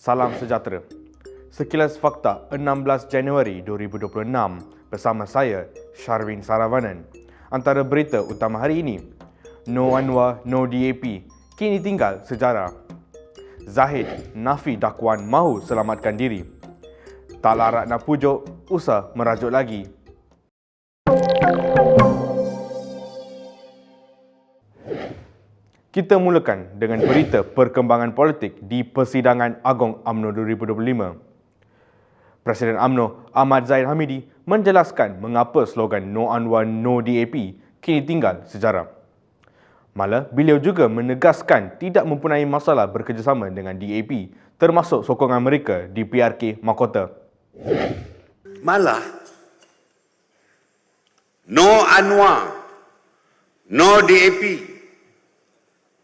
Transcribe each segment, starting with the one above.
Salam sejahtera. Sekilas fakta 16 Januari 2026 bersama saya Sharwin Saravanan. Antara berita utama hari ini, No Anwar, No DAP, kini tinggal sejarah. Zahid, Nafi dakwaan mahu selamatkan diri. Tak larat nak pujuk, usah merajuk lagi. Kita mulakan dengan berita perkembangan politik di Persidangan Agong AMNO 2025. Presiden AMNO Ahmad Zahid Hamidi menjelaskan mengapa slogan No Anwar No DAP kini tinggal sejarah. Malah, beliau juga menegaskan tidak mempunyai masalah bekerjasama dengan DAP termasuk sokongan mereka di PRK Mahkota. Malah no Anwar, no DAP.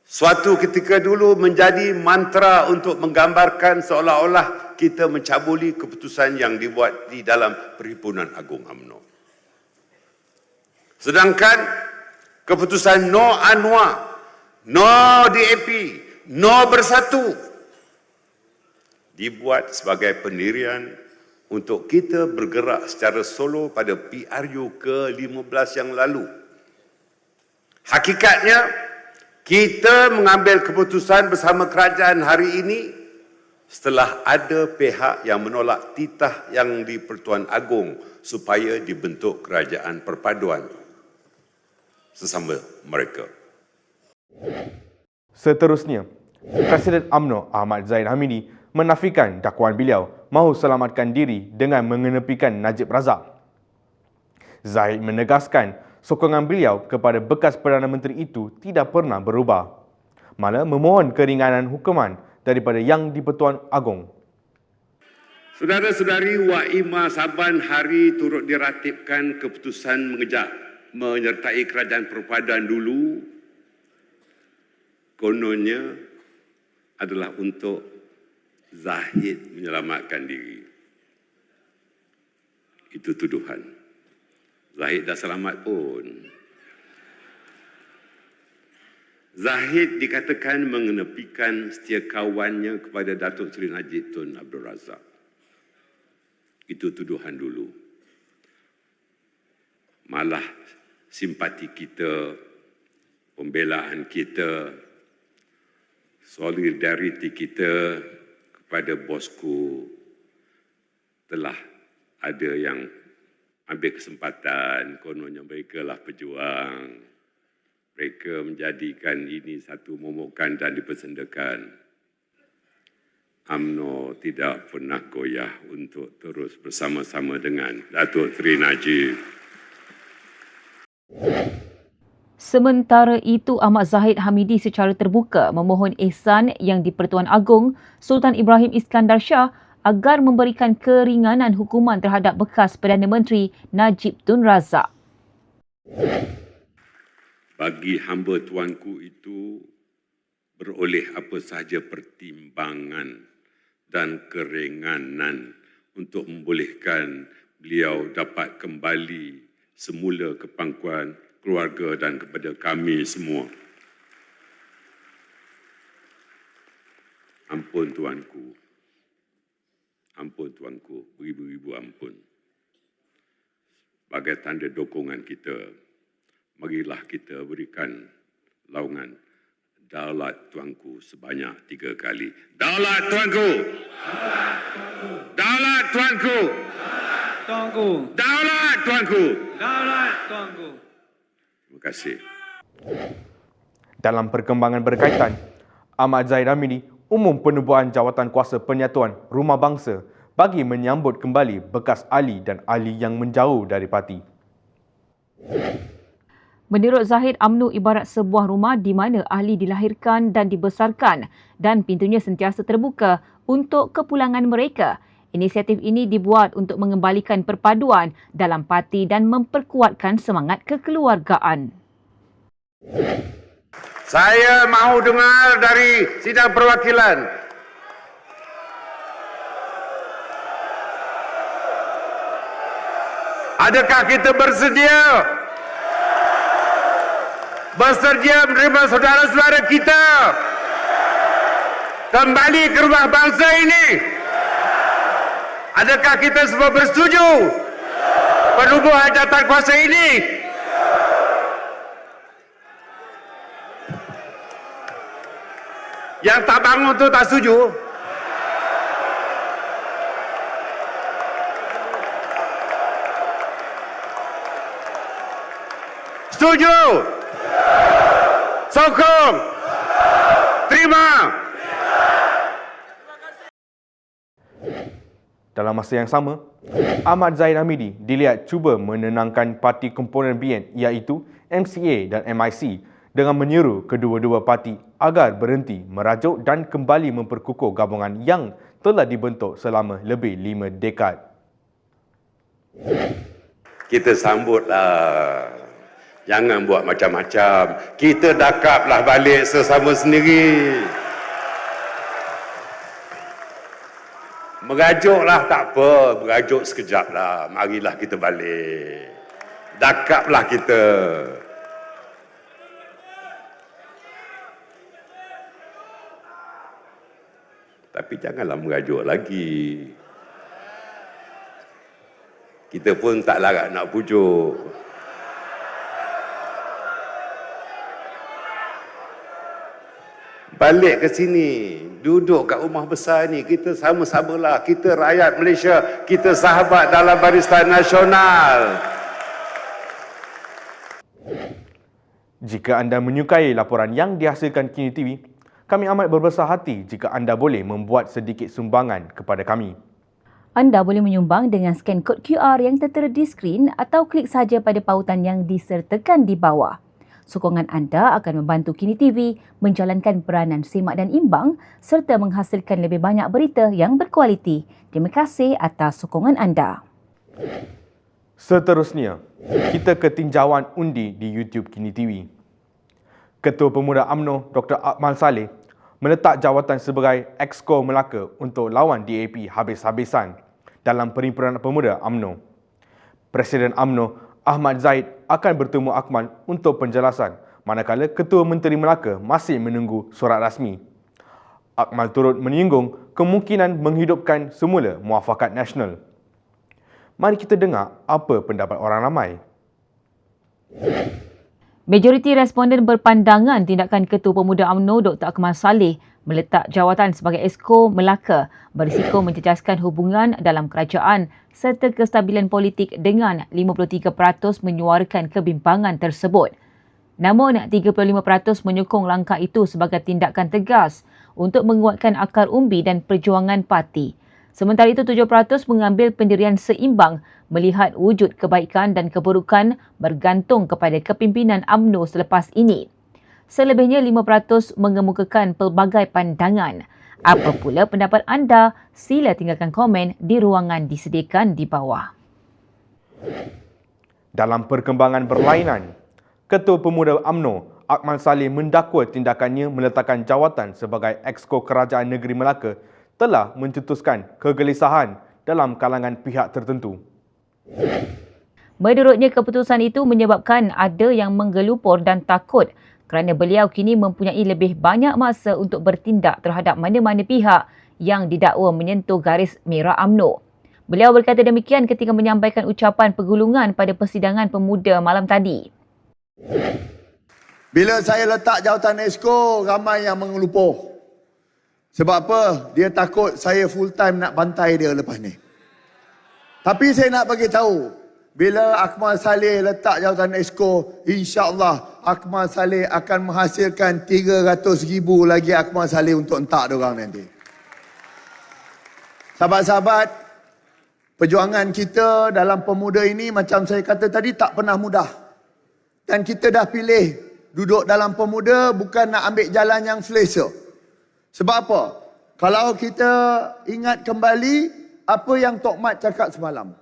Suatu ketika dulu menjadi mantra untuk menggambarkan seolah-olah kita mencabuli keputusan yang dibuat di dalam Perhimpunan Agung AMNO. Sedangkan keputusan no Anwar, no DAP, no bersatu dibuat sebagai pendirian untuk kita bergerak secara solo pada PRU ke-15 yang lalu. Hakikatnya, kita mengambil keputusan bersama kerajaan hari ini setelah ada pihak yang menolak titah yang di Pertuan Agong supaya dibentuk kerajaan perpaduan sesama mereka. Seterusnya, Presiden AMNO Ahmad Zaid Hamidi menafikan dakwaan beliau mahu selamatkan diri dengan mengenepikan Najib Razak. Zahid menegaskan sokongan beliau kepada bekas Perdana Menteri itu tidak pernah berubah. Malah memohon keringanan hukuman daripada Yang di-Pertuan Agong. Saudara-saudari Waima Saban hari turut diratibkan keputusan mengejak menyertai kerajaan perpaduan dulu kononnya adalah untuk Zahid menyelamatkan diri. Itu tuduhan. Zahid dah selamat pun. Zahid dikatakan mengenepikan setia kawannya kepada Datuk Seri Najib Tun Abdul Razak. Itu tuduhan dulu. Malah simpati kita, pembelaan kita, solidariti kita kepada bosku telah ada yang ambil kesempatan kononnya mereka lah pejuang mereka menjadikan ini satu momokan dan dipersendakan AMNO tidak pernah goyah untuk terus bersama-sama dengan Datuk Seri Najib. Sementara itu, Ahmad Zahid Hamidi secara terbuka memohon ihsan yang di Pertuan Agong Sultan Ibrahim Iskandar Shah agar memberikan keringanan hukuman terhadap bekas Perdana Menteri Najib Tun Razak. Bagi hamba tuanku itu beroleh apa sahaja pertimbangan dan keringanan untuk membolehkan beliau dapat kembali semula ke pangkuan keluarga dan kepada kami semua. Ampun tuanku. Ampun tuanku, beribu-ribu ampun. Sebagai tanda dokongan kita, marilah kita berikan laungan daulat tuanku sebanyak tiga kali. Daulat tuanku! Daulat tuanku! Tuanku. Daulat tuanku! Daulat tuanku. Terima kasih. Dalam perkembangan berkaitan, Ahmad Zahid Hamidi umum penubuhan jawatan kuasa penyatuan rumah bangsa bagi menyambut kembali bekas ahli dan ahli yang menjauh dari parti. Menurut Zahid, UMNO ibarat sebuah rumah di mana ahli dilahirkan dan dibesarkan dan pintunya sentiasa terbuka untuk kepulangan mereka. Inisiatif ini dibuat untuk mengembalikan perpaduan dalam parti dan memperkuatkan semangat kekeluargaan. Saya mahu dengar dari sidang perwakilan. Adakah kita bersedia? Bersedia menerima saudara-saudara kita? kembali ke rumah bangsa ini? Adakah kita semua bersetuju? Penubuhan jawatan kuasa ini? Yang tak bangun tu tak setuju? Setuju? Sokong? Terima? Dalam masa yang sama, Ahmad Zain Hamidi dilihat cuba menenangkan parti komponen BN iaitu MCA dan MIC dengan menyeru kedua-dua parti agar berhenti merajuk dan kembali memperkukuh gabungan yang telah dibentuk selama lebih lima dekad. Kita sambutlah. Jangan buat macam-macam. Kita dakaplah balik sesama sendiri. Merajuklah tak apa. Merajuk sekejap lah. Marilah kita balik. Dakaplah kita. Tapi janganlah merajuk lagi. Kita pun tak larat nak pujuk. Balik ke sini, duduk kat rumah besar ni, kita sama-samalah, kita rakyat Malaysia, kita sahabat dalam barisan nasional. Jika anda menyukai laporan yang dihasilkan Kini TV, kami amat berbesar hati jika anda boleh membuat sedikit sumbangan kepada kami. Anda boleh menyumbang dengan scan kod QR yang tertera di skrin atau klik saja pada pautan yang disertakan di bawah. Sokongan anda akan membantu Kini TV menjalankan peranan semak dan imbang serta menghasilkan lebih banyak berita yang berkualiti. Terima kasih atas sokongan anda. Seterusnya, kita ke tinjauan undi di YouTube Kini TV. Ketua Pemuda AMNO Dr. Akmal Saleh meletak jawatan sebagai Exco Melaka untuk lawan DAP habis-habisan dalam Perhimpunan Pemuda AMNO. Presiden AMNO Ahmad Zaid akan bertemu Akmal untuk penjelasan manakala Ketua Menteri Melaka masih menunggu surat rasmi. Akmal turut menyinggung kemungkinan menghidupkan semula muafakat nasional. Mari kita dengar apa pendapat orang ramai. Majoriti responden berpandangan tindakan Ketua Pemuda UMNO Dr. Akmal Saleh meletak jawatan sebagai Esko Melaka berisiko mencecaskan hubungan dalam kerajaan serta kestabilan politik dengan 53% menyuarakan kebimbangan tersebut. Namun 35% menyokong langkah itu sebagai tindakan tegas untuk menguatkan akar umbi dan perjuangan parti. Sementara itu 7% mengambil pendirian seimbang melihat wujud kebaikan dan keburukan bergantung kepada kepimpinan AMNO selepas ini. Selebihnya 5% mengemukakan pelbagai pandangan. Apa pula pendapat anda? Sila tinggalkan komen di ruangan disediakan di bawah. Dalam perkembangan berlainan, Ketua Pemuda AMNO Akmal Saleh mendakwa tindakannya meletakkan jawatan sebagai Exco Kerajaan Negeri Melaka telah mencetuskan kegelisahan dalam kalangan pihak tertentu. Menurutnya keputusan itu menyebabkan ada yang menggelupur dan takut kerana beliau kini mempunyai lebih banyak masa untuk bertindak terhadap mana-mana pihak yang didakwa menyentuh garis merah AMNO. Beliau berkata demikian ketika menyampaikan ucapan pergulungan pada persidangan pemuda malam tadi. Bila saya letak jawatan esko, ramai yang mengelupuh. Sebab apa? Dia takut saya full time nak bantai dia lepas ni. Tapi saya nak bagi tahu, bila Akmal Saleh letak jawatan esko, insya-Allah Akmal Saleh akan menghasilkan 300 ribu lagi Akmal Saleh untuk entak orang nanti. Sahabat-sahabat, perjuangan kita dalam pemuda ini macam saya kata tadi tak pernah mudah. Dan kita dah pilih duduk dalam pemuda bukan nak ambil jalan yang selesa. Sebab apa? Kalau kita ingat kembali apa yang Tok Mat cakap semalam.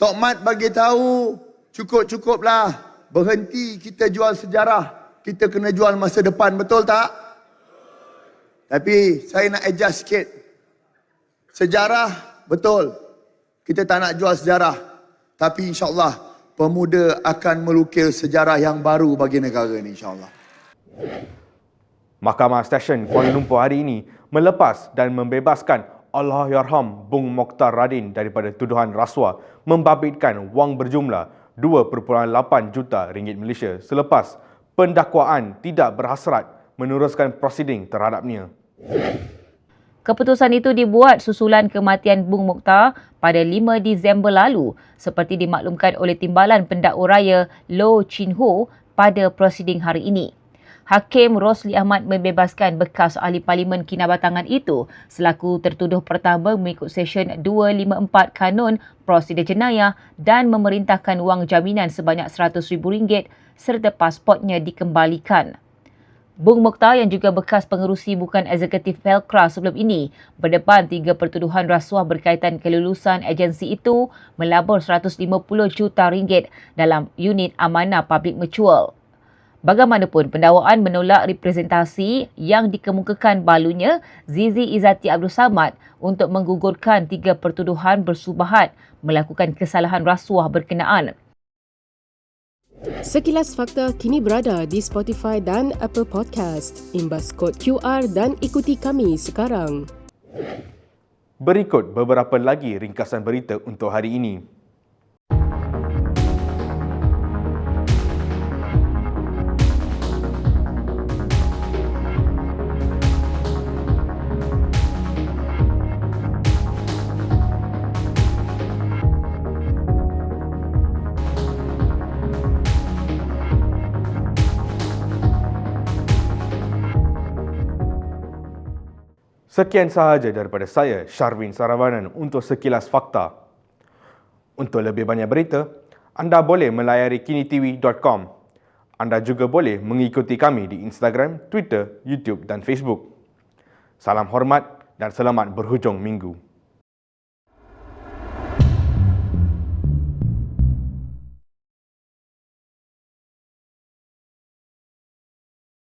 Tok Mat bagi tahu cukup-cukuplah berhenti kita jual sejarah. Kita kena jual masa depan, betul tak? Tapi saya nak adjust sikit. Sejarah betul. Kita tak nak jual sejarah. Tapi insya-Allah pemuda akan melukis sejarah yang baru bagi negara ini insya-Allah. Mahkamah Stesen Kuala Lumpur hari ini melepas dan membebaskan Allahyarham Bung Mokhtar Radin daripada tuduhan rasuah membabitkan wang berjumlah 2.8 juta ringgit Malaysia selepas pendakwaan tidak berhasrat meneruskan prosiding terhadapnya. Keputusan itu dibuat susulan kematian Bung Mokhtar pada 5 Disember lalu seperti dimaklumkan oleh Timbalan Pendakwa Raya Low Chin Ho pada prosiding hari ini. Hakim Rosli Ahmad membebaskan bekas ahli parlimen kinabatangan itu selaku tertuduh pertama mengikut Seksyen 254 Kanun Prosedur Jenayah dan memerintahkan wang jaminan sebanyak RM100,000 serta pasportnya dikembalikan. Bung Mokhtar yang juga bekas pengerusi bukan eksekutif Pelkra sebelum ini berdepan tiga pertuduhan rasuah berkaitan kelulusan agensi itu melabur 150 juta ringgit dalam unit amanah public mutual. Bagaimanapun, pendakwaan menolak representasi yang dikemukakan balunya Zizi Izati Abdul Samad untuk menggugurkan tiga pertuduhan bersubahat melakukan kesalahan rasuah berkenaan. Sekilas Fakta kini berada di Spotify dan Apple Podcast. Imbas kod QR dan ikuti kami sekarang. Berikut beberapa lagi ringkasan berita untuk hari ini. Sekian sahaja daripada saya, Sharwin Saravanan untuk sekilas fakta. Untuk lebih banyak berita, anda boleh melayari kinitv.com. Anda juga boleh mengikuti kami di Instagram, Twitter, YouTube dan Facebook. Salam hormat dan selamat berhujung minggu.